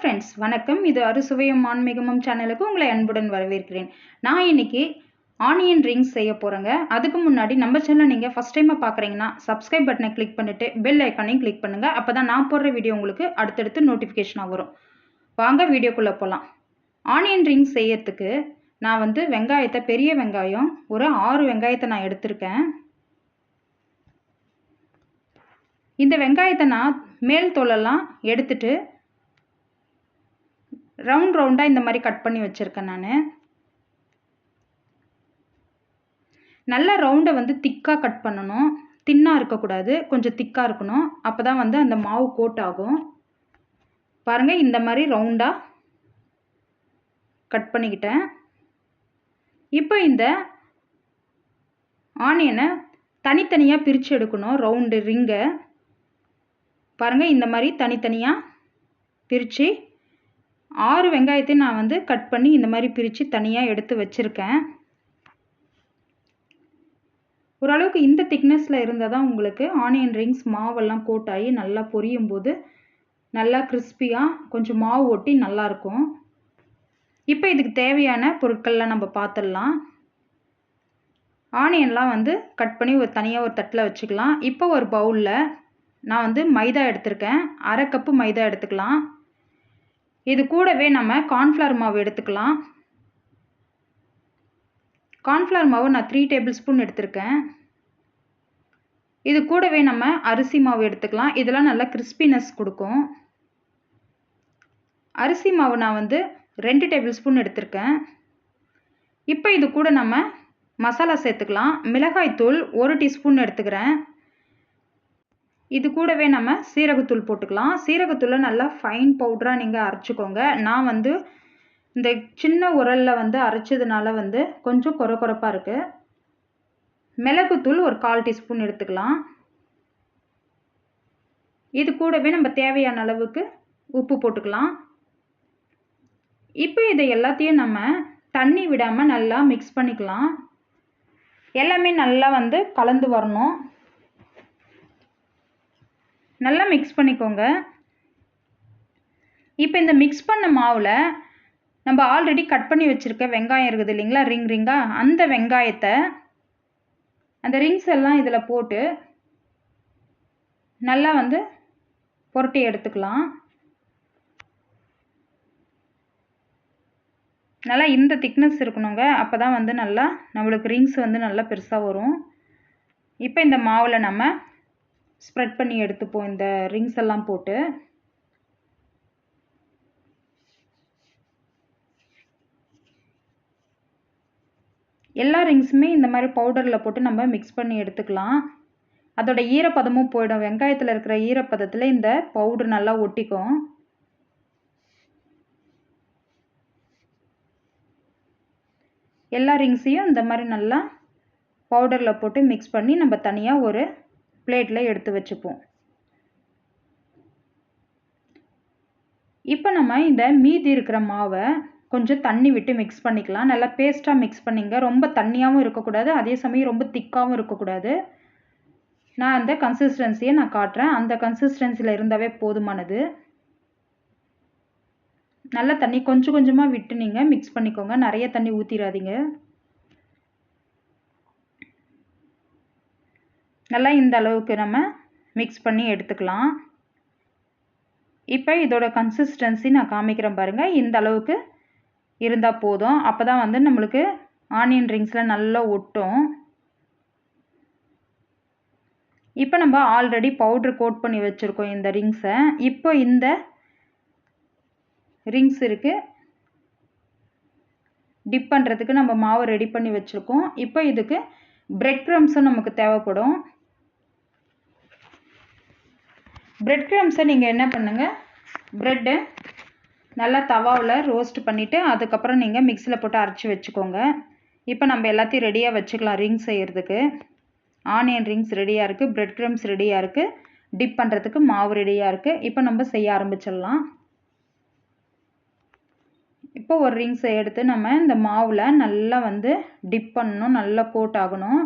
Friends வணக்கம். இது அறுசுவையும் ஆன்மீகமும் சேனலுக்கு உங்களை அன்புடன் வரவேற்கிறேன். நான் இன்னைக்கு ஆனியன் ரிங்ஸ் செய்ய போகிறேங்க அதுக்கு முன்னாடி நம்ம சேனல் நீங்கள் ஃபஸ்ட் டைமாக பார்க்குறீங்கன்னா சப்ஸ்கிரைப் பட்டனை கிளிக் பண்ணிவிட்டு பெல் ஐக்கானையும் கிளிக் பண்ணுங்கள் அப்போ தான் நான் போடுற வீடியோ உங்களுக்கு அடுத்தடுத்து நோட்டிஃபிகேஷனாக வரும். வாங்க வீடியோக்குள்ளே போகலாம் ஆனியன் ரிங்ஸ் செய்யறதுக்கு நான் வந்து வெங்காயத்தை பெரிய வெங்காயம் ஒரு ஆறு வெங்காயத்தை நான் எடுத்திருக்கேன். இந்த வெங்காயத்தை நான் மேல் தோலெல்லாம் எடுத்துட்டு ரவுண்ட் ரவுண்டாக இந்த மாதிரி கட் பண்ணி வச்சுருக்கேன் நான். நல்லா ரவுண்டை வந்து திக்காக கட் பண்ணணும். தின்னாக இருக்கக்கூடாது. கொஞ்சம் திக்காக இருக்கணும். அப்போ தான் வந்து அந்த மாவு கோட் ஆகும். பாருங்கள் இந்த மாதிரி ரவுண்டாக கட் பண்ணிக்கிட்டேன். இப்போ இந்த ஆனியனை தனித்தனியாக பிரித்து எடுக்கணும். ரவுண்டு ரிங்கை பாருங்கள் இந்த மாதிரி தனித்தனியாக பிரித்து ஆறு வெங்காயத்தையும் நான் வந்து கட் பண்ணி இந்த மாதிரி பிரித்து தனியாக எடுத்து வச்சுருக்கேன். ஓரளவுக்கு இந்த திக்னஸில் இருந்தால் தான் உங்களுக்கு ஆனியன் ரிங்ஸ் மாவெல்லாம் கோட் ஆகி நல்லா பொரியும் போது நல்லா கிறிஸ்பியாக கொஞ்சம் மாவு ஒட்டி நல்லாயிருக்கும் இப்போ இதுக்கு தேவையான பொருட்கள்லாம் நம்ம பார்த்துடலாம் ஆனியன்லாம் வந்து கட் பண்ணி ஒரு தனியாக ஒரு தட்டில் வச்சுக்கலாம். இப்போ ஒரு பவுலில் நான் வந்து மைதா எடுத்திருக்கேன். அரை கப்பு மைதா எடுத்துக்கலாம். இது கூடவே நம்ம கார்ன்ஃப்ளவர் மாவு எடுத்துக்கலாம். கார்ன்ஃப்ளவர் மாவு நான் த்ரீ டேபிள் ஸ்பூன் எடுத்திருக்கேன். இது கூடவே நம்ம அரிசி மாவு எடுத்துக்கலாம். இதெல்லாம் நல்லா கிறிஸ்பினஸ் கொடுக்கும். அரிசி மாவு நான் வந்து ரெண்டு டேபிள் ஸ்பூன் எடுத்திருக்கேன். இப்போ இது கூட நம்ம மசாலா சேர்த்துக்கலாம். மிளகாய்த்தூள் ஒரு டீஸ்பூன் எடுத்துக்கிறேன். இது கூடவே நம்ம சீரகத்தூள் போட்டுக்கலாம். சீரகத்தூளை நல்லா ஃபைன் பவுடராக நீங்கள் அரைச்சிக்கோங்க. நான் வந்து இந்த சின்ன உரலில் வந்து அரைச்சதுனால வந்து கொஞ்சம் குறை குறைப்பாக இருக்குது மிளகுத்தூள் ஒரு கால் டீஸ்பூன் எடுத்துக்கலாம். இது கூடவே நம்ம தேவையான அளவுக்கு உப்பு போட்டுக்கலாம். இப்போ இதை எல்லாத்தையும் நம்ம தண்ணி விடாமல் நல்லா மிக்ஸ் பண்ணிக்கலாம். எல்லாமே நல்லா வந்து கலந்து வரணும். நல்லா மிக்ஸ் பண்ணிக்கோங்க. இப்போ இந்த மிக்ஸ் பண்ண மாவில் நம்ம ஆல்ரெடி கட் பண்ணி வச்சுருக்க வெங்காயம் இருக்குது இல்லைங்களா? ரிங் ரிங்காக அந்த வெங்காயத்தை அந்த ரிங்ஸ் எல்லாம் இதில் போட்டு நல்லா வந்து புரட்டி எடுத்துக்கலாம். நல்லா இந்த திக்னஸ் இருக்கணுங்க. அப்போ தான் வந்து நல்லா நம்மளுக்கு ரிங்ஸ் வந்து நல்லா பெருசாக வரும். இப்போ இந்த மாவில் நம்ம ஸ்ப்ரெட் பண்ணி எடுத்துப்போம். இந்த ரிங்ஸ் எல்லாம் போட்டு. எல்லா ரிங்ஸுமே இந்த மாதிரி பவுடரில் போட்டு நம்ம மிக்ஸ் பண்ணி எடுத்துக்கலாம். அதோட ஈரப்பதமும் போயிடும். வெங்காயத்தில் இருக்கிற ஈரப்பதத்தில் இந்த பவுடர் நல்லா ஒட்டிக்கும். எல்லா ரிங்ஸையும் இந்த மாதிரி நல்லா பவுடரில் போட்டு மிக்ஸ் பண்ணி நம்ம தனியாக ஒரு பிளேட்டில் எடுத்து வச்சுப்போம். இப்போ நம்ம இந்த மீதி இருக்கிற மாவை கொஞ்சம் தண்ணி விட்டு மிக்ஸ் பண்ணிக்கலாம். நல்லா பேஸ்ட்டாக மிக்ஸ் பண்ணிங்க. ரொம்ப தண்ணியாகவும் இருக்கக்கூடாது. அதே சமயம் ரொம்ப திக்காகவும் இருக்கக்கூடாது. நான் அந்த கன்சிஸ்டன்சியை நான் காட்டுறேன். அந்த கன்சிஸ்டன்சியில் இருந்தாவே போதுமானது. நல்ல தண்ணி கொஞ்சம் கொஞ்சமாக விட்டு நீங்கள் மிக்ஸ் பண்ணிக்கோங்க. நிறைய தண்ணி ஊற்றிடாதீங்க நல்லா இந்த அளவுக்கு நம்ம மிக்ஸ் பண்ணி எடுத்துக்கலாம். இப்போ இதோட கன்சிஸ்டன்சி நான் காமிக்கிறேன் பாருங்கள் இந்த அளவுக்கு இருந்தால் போதும். அப்போ தான் வந்து நம்மளுக்கு ஆனியன் ரிங்ஸில் நல்லா ஒட்டும். இப்போ நம்ம ஆல்ரெடி பவுட்ரு கோட் பண்ணி வச்சுருக்கோம் இந்த ரிங்ஸை இப்போ இந்த ரிங்ஸ் இருக்குது டிப் பண்ணுறதுக்கு நம்ம மாவு ரெடி பண்ணி வச்சுருக்கோம். இப்போ இதுக்கு பிரெட் க்ரம்ஸும் நமக்கு தேவைப்படும். பிரெட் க்ரம்ஸை நீங்கள் என்ன பண்ணுங்கள் ப்ரெட்டு நல்லா தவாவில் ரோஸ்ட் பண்ணிவிட்டு அதுக்கப்புறம் நீங்கள் மிக்சியில் போட்டு அரைச்சி வச்சுக்கோங்க. இப்போ நம்ம எல்லாத்தையும் ரெடியாக வச்சுக்கலாம் ரிங் செய்கிறதுக்கு ஆனியன் ரிங்ஸ் ரெடியாக இருக்குது பிரெட் க்ரம்ஸ் ரெடியாக இருக்குது டிப் பண்ணுறதுக்கு மாவு ரெடியாக இருக்குது இப்போ நம்ம செய்ய ஆரம்பிச்சிடலாம். இப்போ ஒரு ரிங்ஸை எடுத்து நம்ம இந்த மாவில் நல்லா வந்து டிப் பண்ணணும் நல்லா கோட் ஆகணும்.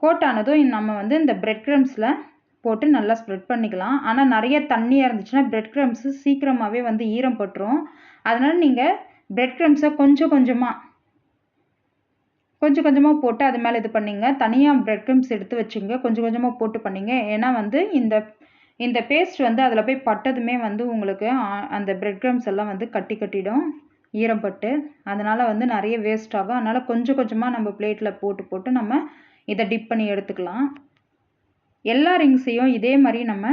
கோட் ஆனதும் நம்ம வந்து இந்த பிரெட் க்ரம்ஸில் போட்டு நல்லா ஸ்ப்ரெட் பண்ணிக்கலாம். ஆனால் நிறைய தண்ணியாக இருந்துச்சுன்னா பிரெட் க்ரம்ஸு சீக்கிரமாகவே வந்து ஈரம் பட்டுரும். அதனால் நீங்கள் பிரெட் க்ரம்ஸை கொஞ்சம் கொஞ்சமாக கொஞ்சம் கொஞ்சமாக போட்டு அது மேலே இது பண்ணிங்க. தனியாக பிரெட் க்ரம்ஸ் எடுத்து வச்சுங்க. கொஞ்சம் கொஞ்சமாக போட்டு பண்ணிங்க. ஏன்னா வந்து இந்த இந்த பேஸ்ட் வந்து அதில் போய் பட்டதுமே வந்து உங்களுக்கு அந்த பிரெட் க்ரம்ஸ் எல்லாம் வந்து கட்டி கட்டிடும். ஈரப்பட்டு அதனால் வந்து நிறைய வேஸ்ட் ஆகும். அதனால் கொஞ்சம் கொஞ்சமாக நம்ம பிளேட்டில் போட்டு போட்டு நம்ம இதை டிப் பண்ணி எடுத்துக்கலாம். எல்லா ரிங்ஸையும் இதே மாதிரி நம்ம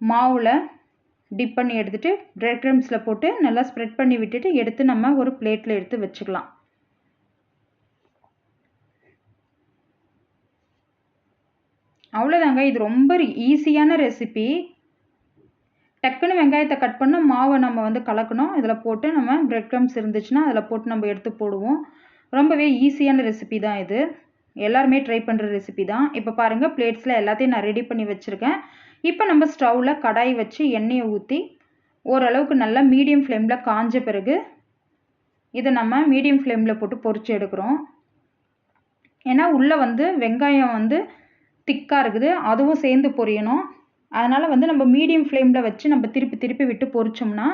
மாவில் டிப் பண்ணி எடுத்துகிட்டு பிரெட் க்ரம்ஸில் போட்டு நல்லா ஸ்ப்ரெட் பண்ணி விட்டுட்டு எடுத்து நம்ம ஒரு பிளேட்டில் எடுத்து வச்சுக்கலாம். அவ்வளோதாங்க இது ரொம்ப ஈஸியான ரெசிபி டக்குன்னு வெங்காயத்தை கட் பண்ண மாவை நம்ம வந்து கலக்கணும். இதில் போட்டு நம்ம பிரெட் க்ரம்ஸ் இருந்துச்சுன்னா அதில் போட்டு நம்ம எடுத்து போடுவோம். ரொம்பவே ஈஸியான ரெசிபி தான் இது. எல்லாருமே ட்ரை பண்ணுற ரெசிபி தான். இப்போ பாருங்கள் பிளேட்ஸில் எல்லாத்தையும் நான் ரெடி பண்ணி வச்சுருக்கேன். இப்போ நம்ம ஸ்டவ்வில் கடாய் வச்சு எண்ணெயை ஊற்றி ஓரளவுக்கு நல்லா மீடியம் ஃப்ளேமில் காஞ்ச பிறகு இதை நம்ம மீடியம் ஃப்ளேமில் போட்டு பொறிச்சு எடுக்கிறோம். ஏன்னா உள்ளே வந்து வெங்காயம் வந்து திக்காக இருக்குது. அதுவும் சேர்ந்து பொரியணும். அதனால் வந்து நம்ம மீடியம் ஃப்ளேமில் வச்சு நம்ம திருப்பி திருப்பி விட்டு பொரிச்சோம்னா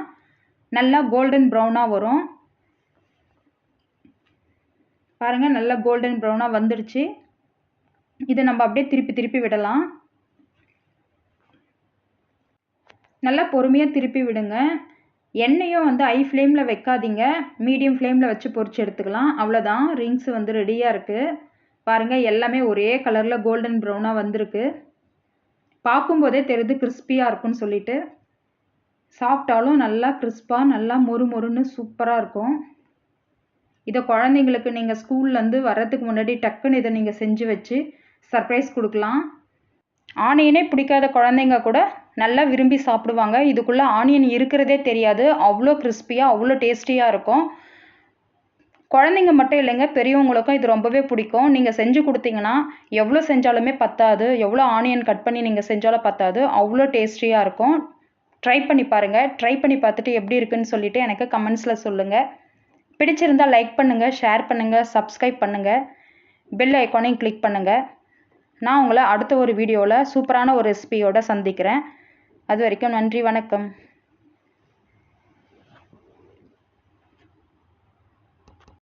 நல்லா கோல்டன் ப்ரௌனாக வரும். பாருங்கள் நல்லா கோல்டன் ப்ரௌனாக வந்துடுச்சு. இதை நம்ம அப்படியே திருப்பி திருப்பி விடலாம். நல்லா பொறுமையாக திருப்பி விடுங்க. எண்ணெயும் வந்து ஐ ஃப்ளேமில் வைக்காதீங்க. மீடியம் ஃப்ளேமில் வச்சு பொறிச்சு எடுத்துக்கலாம். அவ்வளோதான் ரிங்ஸ் வந்து ரெடியாக இருக்குது பாருங்கள் எல்லாமே ஒரே கலரில் கோல்டன் ப்ரௌனாக வந்திருக்கு. பார்க்கும்போதே தெரியுது கிறிஸ்பியாக இருக்கும்னு சொல்லிட்டு. சாப்பிட்டாலும் நல்லா கிறிஸ்பாக நல்லா மொறு மொறுன்னு சூப்பராக இருக்கும். இதை குழந்தைங்களுக்கு நீங்கள் ஸ்கூல்லேருந்து வர்றதுக்கு முன்னாடி டக்குன்னு இதை நீங்கள் செஞ்சு வச்சு சர்ப்ரைஸ் கொடுக்கலாம். ஆனியனே பிடிக்காத குழந்தைங்க கூட நல்லா விரும்பி சாப்பிடுவாங்க. இதுக்குள்ளே ஆனியன் இருக்கிறதே தெரியாது. அவ்வளோ கிறிஸ்பியாக அவ்வளோ டேஸ்டியாக இருக்கும். குழந்தைங்க மட்டும் இல்லைங்க பெரியவங்களுக்கும் இது ரொம்பவே பிடிக்கும். நீங்கள் செஞ்சு கொடுத்தீங்கன்னா எவ்வளோ செஞ்சாலுமே பத்தாது. எவ்வளோ ஆனியன் கட் பண்ணி நீங்கள் செஞ்சாலும் பத்தாது. அவ்வளோ டேஸ்டியாக இருக்கும். ட்ரை பண்ணி பாருங்கள் ட்ரை பண்ணி பார்த்துட்டு எப்படி இருக்குன்னு சொல்லிவிட்டு எனக்கு கமெண்ட்ஸில் சொல்லுங்கள் பிடிச்சிருந்தால் லைக் பண்ணுங்கள் ஷேர் பண்ணுங்கள் சப்ஸ்கிரைப் பண்ணுங்கள் பெல் ஐக்கானையும் கிளிக் பண்ணுங்கள் நான் உங்களை அடுத்த ஒரு வீடியோவில் சூப்பரான ஒரு ரெசிபியோடு சந்திக்கிறேன். அது வரைக்கும் நன்றி வணக்கம்.